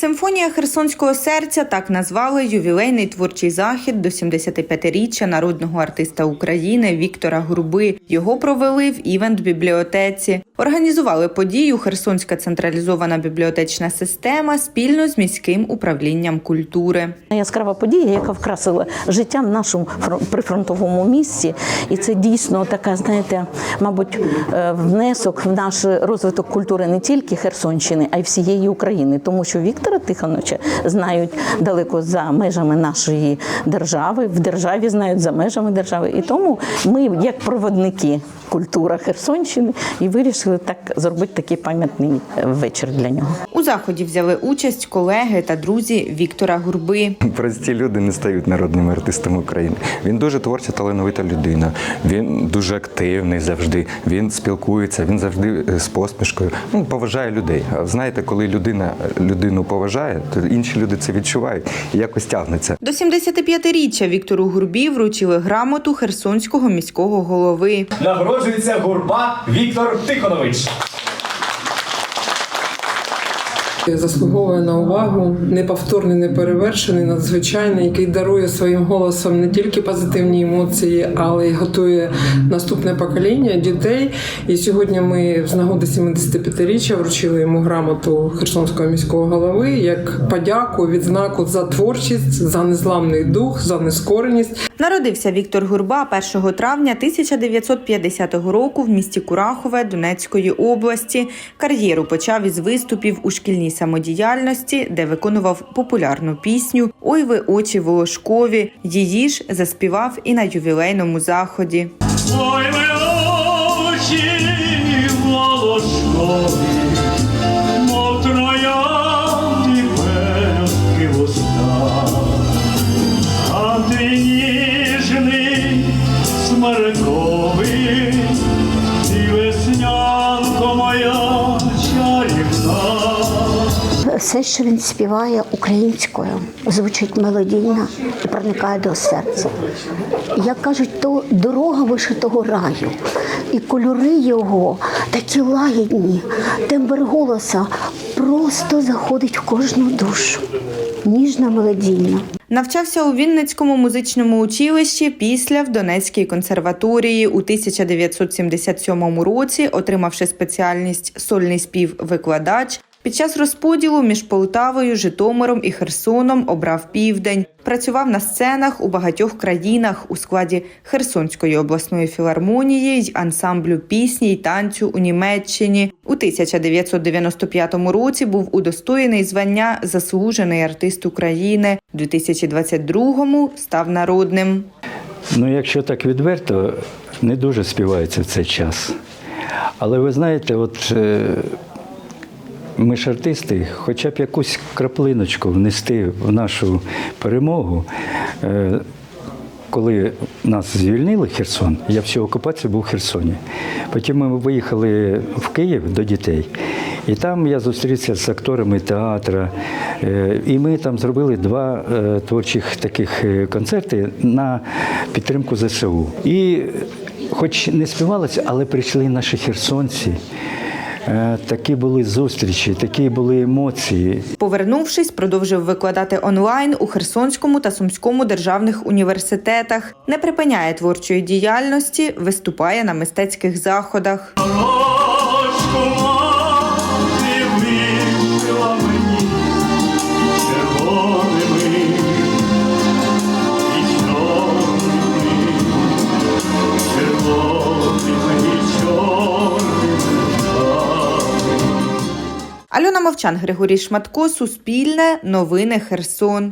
Симфонія Херсонського серця так назвали ювілейний творчий захід до 75-річчя народного артиста України Віктора Гурби. Його провели в івент бібліотеці. Організували подію Херсонська централізована бібліотечна система спільно з міським управлінням культури. Яскрава подія, яка вкрасила життя в нашому фро- прифронтовому місці, і це дійсно така, знаєте, мабуть, е, внесок в наш розвиток культури не тільки Херсонщини, а й всієї України, тому що Віктора Тихоновича знають далеко за межами нашої держави, в державі знають за межами держави. І тому ми, як проводники культури Херсонщини, і вирішили так зробити такий пам'ятний вечір для нього. У заході взяли участь колеги та друзі Віктора Гурби. Прості люди не стають народними артистами України. Він дуже творча, талановита людина. Він дуже активний завжди. Він спілкується, він завжди е, з посмішкою. Ну, поважає людей. А знаєте, коли людина людину поважає, то інші люди це відчувають і якось тягнеться. До 75-річчя Віктору Гурбі вручили грамоту Херсонського міського голови. Нагороджується гурба Віктор Тихонович. Заслуговує на увагу неповторний, неперевершений, надзвичайний, який дарує своїм голосом не тільки позитивні емоції, але й готує наступне покоління дітей. І сьогодні ми з нагоди 75-річчя вручили йому грамоту Херсонського міського голови як подяку, відзнаку за творчість, за незламний дух, за нескореність. Народився Віктор Гурба 1 травня 1950 року в місті Курахове Донецької області. Кар'єру почав із виступів у шкільній самодіяльності, де виконував популярну пісню Ой ви очі волошкові. Її ж заспівав і на ювілейному заході. Ой, ви очі волошкові, Все, що він співає українською, звучить мелодійно і проникає до серця. Як кажуть, то дорога вишитого раю, і кольори його такі лагідні, тембр голоса просто заходить в кожну душу. Ніжна мелодійна. Навчався у Вінницькому музичному училищі після в Донецькій консерваторії у 1977 році, отримавши спеціальність сольний спів викладач. Під час розподілу між Полтавою, Житомиром і Херсоном обрав південь. Працював на сценах у багатьох країнах у складі Херсонської обласної філармонії й ансамблю пісні й танцю у Німеччині. У 1995 році був удостоєний звання Заслужений артист України. У 2022-му став народним. Ну, якщо так відверто, не дуже співається в цей час. Але ви знаєте, от е, ми ж артисти, хоча б якусь краплиночку внести в нашу перемогу. Е, коли нас звільнили Херсон, я всю окупацію був в Херсоні. Потім ми виїхали в Київ до дітей, і там я зустрівся з акторами театру. Е, І ми там зробили два е, творчих таких концерти на підтримку ЗСУ. І хоч не співалося, але прийшли наші херсонці. Е, Такі були зустрічі, такі були емоції. Повернувшись, продовжив викладати онлайн у Херсонському та Сумському державних університетах. Не припиняє творчої діяльності, виступає на мистецьких заходах. Альона Мовчан, Григорій Шматко, Суспільне, Новини Херсон.